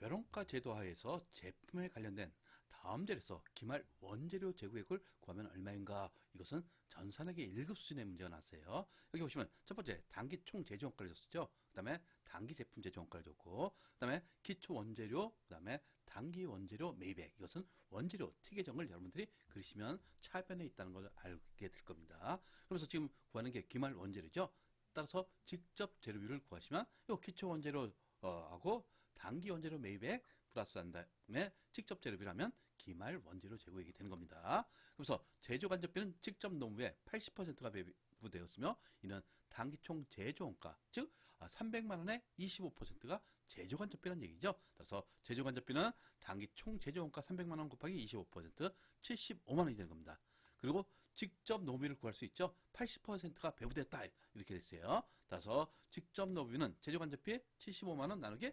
개별원가 제도 하에서 제품에 관련된 다음 절에서 기말 원재료 재고액을 구하면 얼마인가? 이것은 전 산액의 1급 수준의 문제가 나왔어요. 여기 보시면 첫 번째 단기 총 제조 원가를 줬었죠. 그 다음에 단기 제품 제조 원가를 줬고 그 다음에 기초 원재료 그 다음에 단기 원재료 매입액 이것은 원재료 티계정을 여러분들이 그리시면 차변에 있다는 걸 알게 될 겁니다. 그래서 지금 구하는 게 기말 원재료죠. 따라서 직접 재료비를 구하시면 이 기초 원재료 어, 하고 단기 원재료 매입액 플러스 한 다음에 직접 재료비라면 기말 원재료 재고액이 되는 겁니다. 그래서 제조 간접비는 직접 노무의 80%가 배부되었으며 이는 단기 총 제조 원가 즉 300만 원의 25%가 제조 간접비라는 얘기죠. 따라서 제조 간접비는 단기 총 제조 원가 300만 원 곱하기 25% 75만 원이 되는 겁니다. 그리고 직접 노비를 구할 수 있죠. 80%가 배부됐다. 이렇게 됐어요. 따라서 직접 노비는 제조간접비 75만원 나누기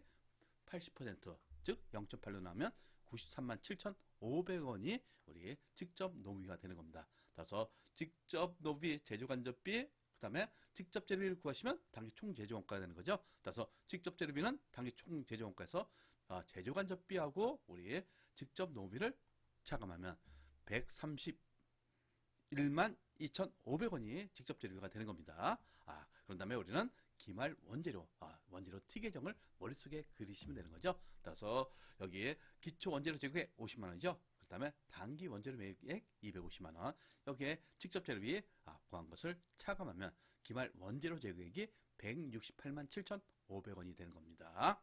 80%, 즉 0.8로 나오면 93만 7,500원이 우리 직접 노비가 되는 겁니다. 따라서 직접 노비 제조간접비 그 다음에 직접 재료비를 구하시면 단기 총 제조원가가 되는 거죠. 따라서 직접 재료비는 단기 총 제조원가에서 아, 제조간접비하고 우리 직접 노비를 차감하면 130 1만 2,500원이 직접 재료가 되는 겁니다. 아, 그런 다음에 우리는 기말 원재료, 아, 원재료 티 계정을 머릿속에 그리시면 되는 거죠. 따라서 여기에 기초 원재료 재고액 50만 원이죠. 그 다음에 단기 원재료 매입액 250만 원. 여기에 직접 재료비 아, 구한 것을 차감하면 기말 원재료 재고액이 168만 7,500원이 되는 겁니다.